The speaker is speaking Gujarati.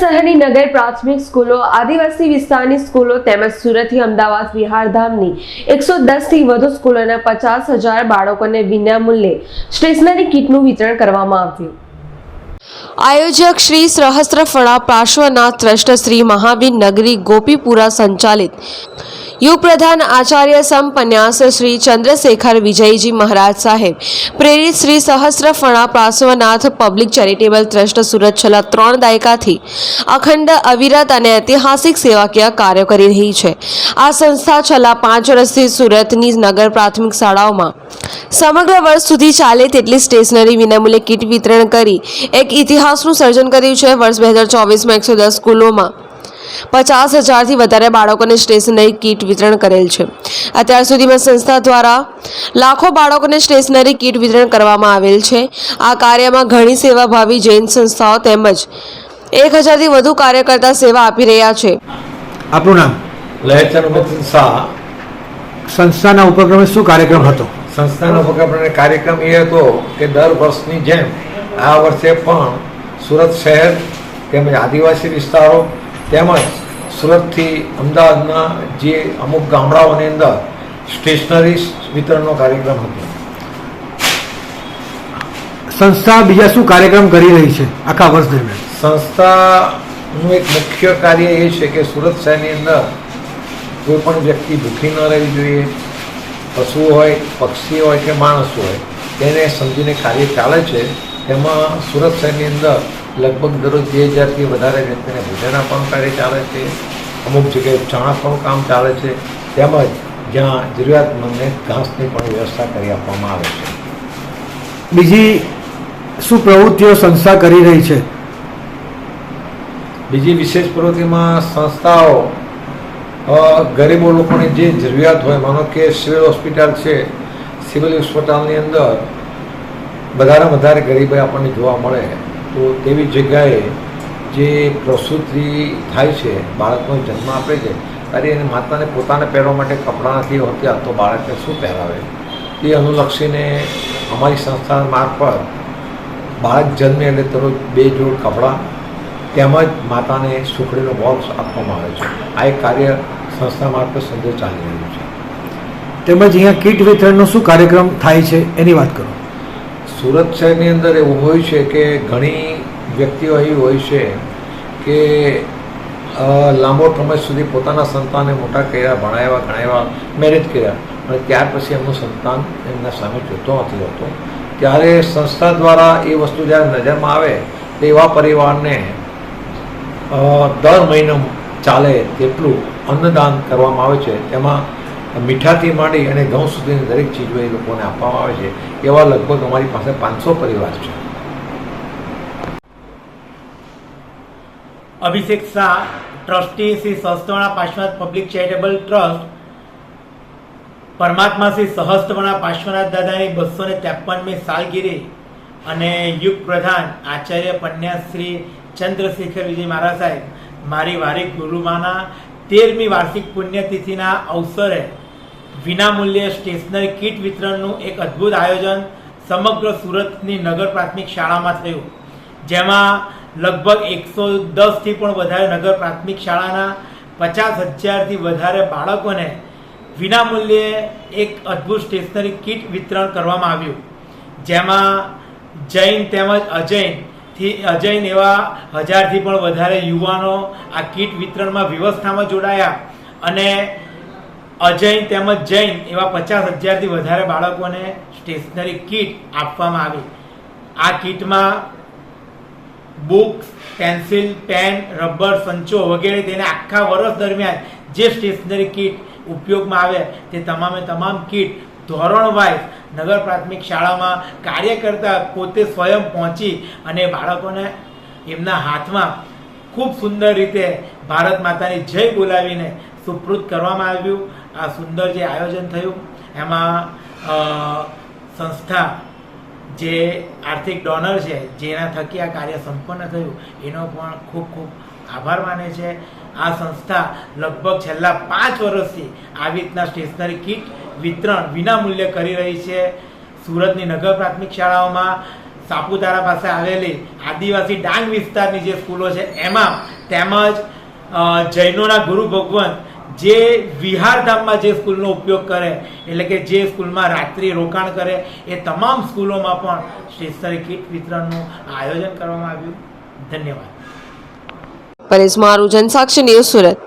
શહેરની નગર પ્રાથમિક સ્કૂલો, આદિવાસી વિસ્તારની સ્કૂલો તેમજ સુરતથી અમદાવાદ વિહારધામની એકસો દસથી વધુ સ્કૂલોના પચાસ હજાર બાળકોને વિનામૂલ્યે સ્ટેશનરી કીટનું વિતરણ કરવામાં આવ્યું. આયોજક શ્રી સહસ્ત્રફળા પાર્શ્વનાથ ટ્રસ્ટ શ્રી મહાવીર નગરી ગોપીપુરા સંચાલિત યુપ્રધાન આચાર્ય સંપન્યાસ શ્રી ચંદ્રશેખર વિજયજી મહારાજ સાહેબ, પ્રેરિત Shri Sahastraphala Parshwanath public charitable trust Surat છેલ્લા ત્રણ દાયકાથી અખંડ, અવિરત અને ઐતિહાસિક સેવાકીય કાર્યો કરી રહી છે. આ સંસ્થા છેલ્લા પાંચ વર્ષથી સુરતની નગર પ્રાથમિક શાળાઓમાં સમગ્ર વર્ષ સુધી ચાલે તેટલી સ્ટેશનરી વિનામૂલ્યે કીટ વિતરણ કરી એક ઇતિહાસનું સર્જન કર્યું છે વર્ષ બે હજાર ચોવીસમાં એકસો દસ સ્કૂલોમાં. પચાસ હજારથી વધારે બાળકોને સ્ટેશનરી કીટ વિતરણ કરેલ છે. અત્યાર સુધીમાં સંસ્થા દ્વારા લાખો બાળકોને સ્ટેશનરી કીટ વિતરણ કરવામાં આવેલ છે. આ કાર્યમાં ઘણી સેવાભાવી જૈન સંસ્થાઓ તેમજ એક હજારથી વધુ કાર્યકર્તા સેવા આપી રહ્યા છે. આપણું નામ? લહેચંદ શાહ. સંસ્થાના ઉપક્રમે શું કાર્યક્રમ હતો? સંસ્થાના ઉપક્રમે કાર્યક્રમ એ હતો કે દર વર્ષની જેમ આ વર્ષે પણ સુરત શહેર તેમજ આદિવાસી વિસ્તારો તેમજ સુરતથી અમદાવાદના જે અમુક ગામડાઓની અંદર સ્ટેશનરી વિતરણનો કાર્યક્રમ હતો. સંસ્થા બીજા શું કાર્યક્રમ કરી રહી છે આખા વર્ષ દરમિયાન? સંસ્થાનું એક મુખ્ય કાર્ય એ છે કે સુરત શહેરની અંદર કોઈ પણ વ્યક્તિ ભૂખી ન રહેવી જોઈએ. પશુ હોય પક્ષી હોય કે માણસ હોય તેને સમજીને કાર્ય ચાલે છે. તેમાં સુરત શહેરની અંદર લગભગ દરરોજ બે હજારથી વધારે વ્યક્તિને ભોજન આપવાનું કાર્ય ચાલે છે. અમુક જગ્યાએ ચણા પણ કામ ચાલે છે. તેમજ જ્યાં જરૂરિયાતમંદને ઘાસની પણ વ્યવસ્થા કરી આપવામાં આવે છે. બીજી શું પ્રવૃત્તિઓ સંસ્થા કરી રહી છે? બીજી વિશેષ પ્રવૃત્તિમાં સંસ્થાઓ ગરીબો લોકોની જે જરૂરિયાત હોય માનો કે સિવિલ હોસ્પિટલ છે સિવિલ હોસ્પિટલની અંદર વધારે વધારે ગરીબાઈ આપણને જોવા મળે, તો તેવી જગ્યાએ જે પ્રસૂતિ થાય છે, બાળકનો જન્મ આપે છે ત્યારે એને માતાને પોતાને પહેરવા માટે કપડાં નથી હોતા તો બાળકને શું પહેરાવે? એ અનુલક્ષીને અમારી સંસ્થા મારફત બાળક જન્મે એટલે તરત બે જોડ કપડાં, તેમજ માતાને સુખડીનો બોક્સ આપવામાં આવે છે. આ એક કાર્ય સંસ્થા મારફત સંદેશ ચાલી રહ્યું છે. તેમજ અહીંયા કીટ વિતરણનો શું કાર્યક્રમ થાય છે, એની વાત કરો. સુરત શહેરની અંદર એવું હોય છે કે ઘણી વ્યક્તિઓ એવી હોય છે કે લાંબો સમય સુધી પોતાના સંતાનને મોટા કર્યા, ભણાવ્યા, ગણાવ્યા મેરેજ કર્યા. અને ત્યાર પછી એમનું સંતાન એમના સામે જોતો નથી હોતો ત્યારે સંસ્થા દ્વારા એ વસ્તુ જ્યારે નજરમાં આવે, તો એવા પરિવારને દર મહિને ચાલે તેટલું અન્નદાન કરવામાં આવે છે. તેમાં મીઠાથી માંડી અને ઘઉં સુધીની દરેક ચીજો એ લોકોને આપવામાં આવે છે. એવા લગભગ અમારી પાસે પાંચસો પરિવાર છે. Abhishek Shah, trustee Shri Sahastrana Parshwanath public charitable trust, પરમાત્મા શ્રી સહસ્ત્રણા પાર્શ્વનાથ દાદાની બસો ને ત્રેપનમી સાલગીરી અને યુગ પ્રધાન આચાર્ય પન્યા શ્રી ચંદ્રશેખર વિજય મહારાજ સાહેબ, મારી વારી ગુરુમાના તેરમી વાર્ષિક પુણ્યતિથિના અવસરે વિનામૂલ્યે સ્ટેશનરી કીટ વિતરણનું એક અદ્ભુત આયોજન સમગ્ર સુરતની નગર પ્રાથમિક શાળામાં થયું. જેમાં લગભગ એકસો દસથી પણ વધારે નગર પ્રાથમિક શાળાના પચાસ હજારથી વધારે બાળકોને વિનામૂલ્યે એક અદ્ભુત સ્ટેશનરી કીટ વિતરણ કરવામાં આવ્યું. જેમાં જૈન તેમજ અજૈનથી અજૈન એવા હજારથી પણ વધારે યુવાનો આ કીટ વિતરણમાં વ્યવસ્થામાં જોડાયા અને અજૈન તેમજ જૈન એવા પચાસ હજારથી વધારે બાળકોને સ્ટેશનરી કીટ આપવામાં આવી. આ કીટમાં બુક્સ પેન્સિલ પેન રબર સંચો વગેરે તેને આખા વર્ષ દરમિયાન જે સ્ટેશનરી કીટ ઉપયોગમાં આવે તે તમામે તમામ કીટ ધોરણ વાઇઝ નગર પ્રાથમિક શાળામાં કાર્ય કરતા પોતે સ્વયં પહોંચી અને બાળકોને એમના હાથમાં ખૂબ સુંદર રીતે ભારત માતાની જય બોલાવીને સુપૃત કરવામાં આવ્યું. આ સુંદર જે આયોજન થયું, એમાં સંસ્થા જે આર્થિક ડોનર છે, જેના થકી આ કાર્ય સંપન્ન થયું, એનો પણ ખૂબ ખૂબ આભાર માને છે. આ સંસ્થા લગભગ છેલ્લા પાંચ વર્ષથી આવી રીતના સ્ટેશનરી કીટ વિતરણ વિનામૂલ્યે કરી રહી છે. સુરતની નગર પ્રાથમિક શાળાઓમાં સાપુતારા પાસે આવેલી આદિવાસી ડાંગ વિસ્તારની જે સ્કૂલો છે, એમાં તેમજ જૈનોના ગુરુ ભગવંત જે વિહારધામમાં જે સ્કૂલનો ઉપયોગ કરે, એટલે કે જે સ્કૂલમાં રાત્રિ રોકાણ કરે, એ તમામ સ્કૂલોમાં પણ સ્ટેશનરી કીટ વિતરણનું આયોજન કરવામાં આવ્યું. ધન્યવાદ. પરેશ મારું જનસાક્ષી ન્યૂઝ સુરત.